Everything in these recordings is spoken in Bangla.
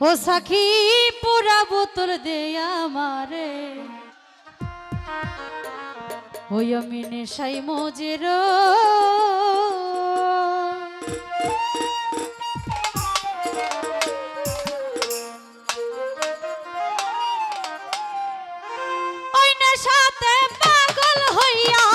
ও সাখি পুরা বোতল দে আমারে। ওই আমি নেশাই মজের। সাথে পাগল হইয়া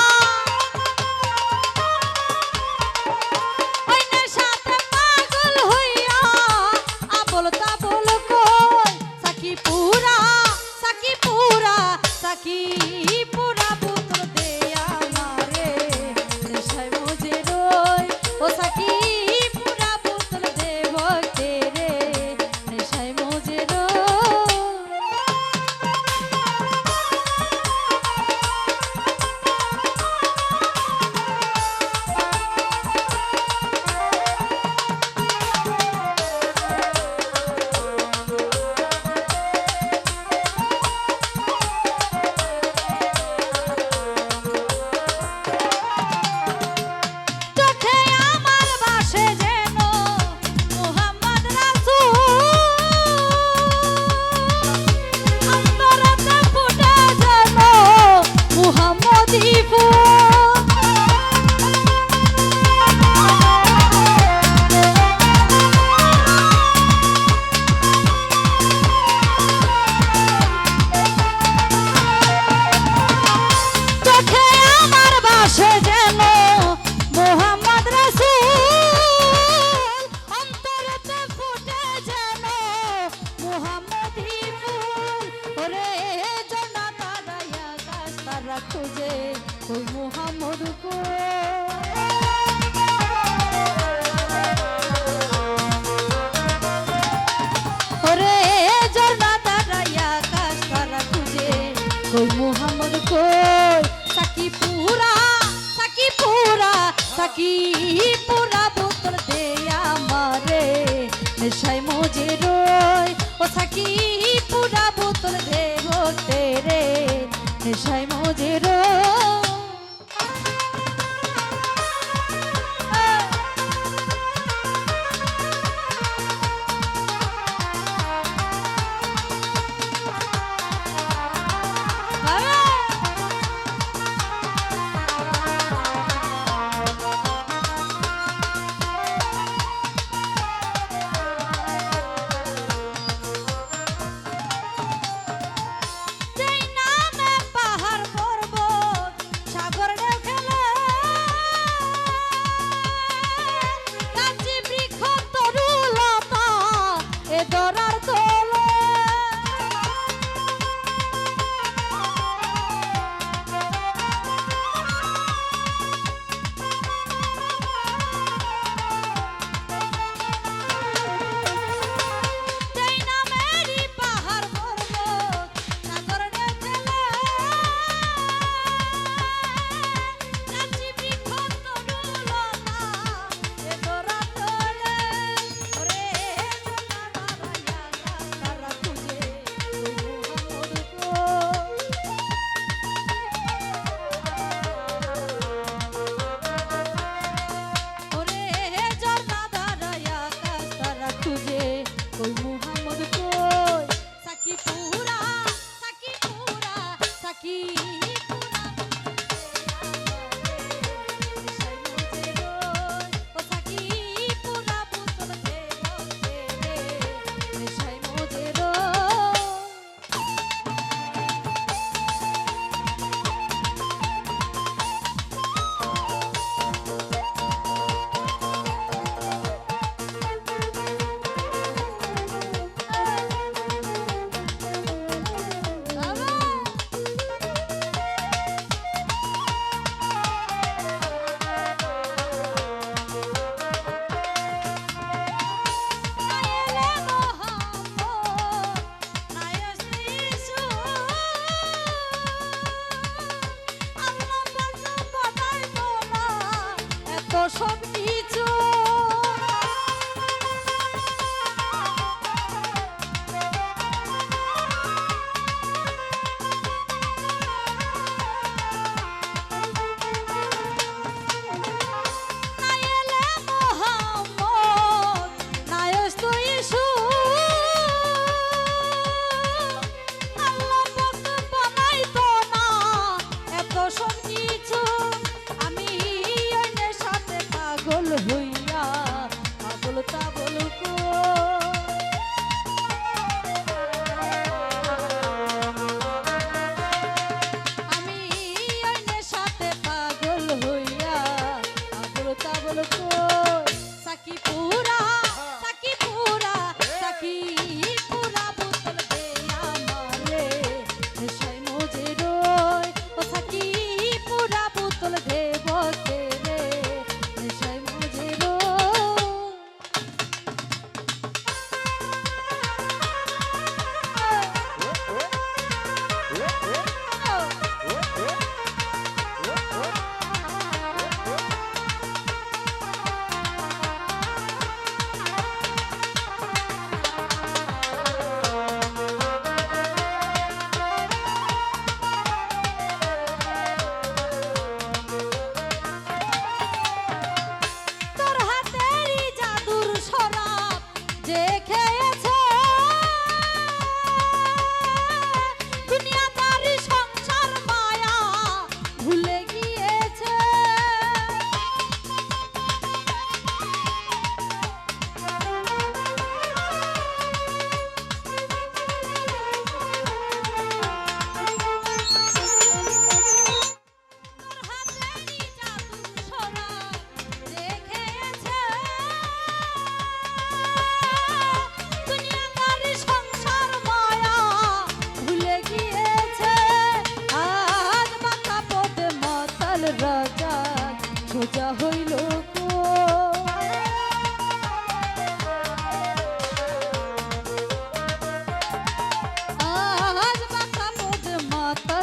E por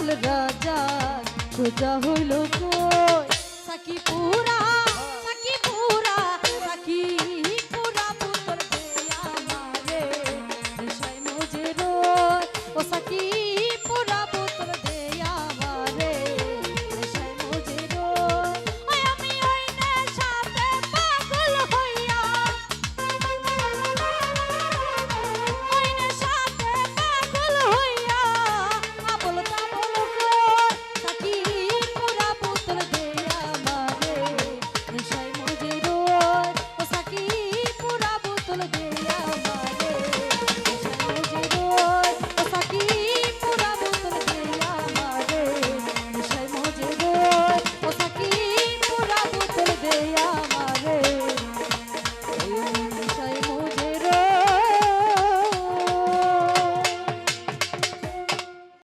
আসল রাজা খোঁজা হইল সাকি পুরা সাকি পুরা সাকি পুরা পুতর আমারে বিষয় মজের ও সাকি পুরা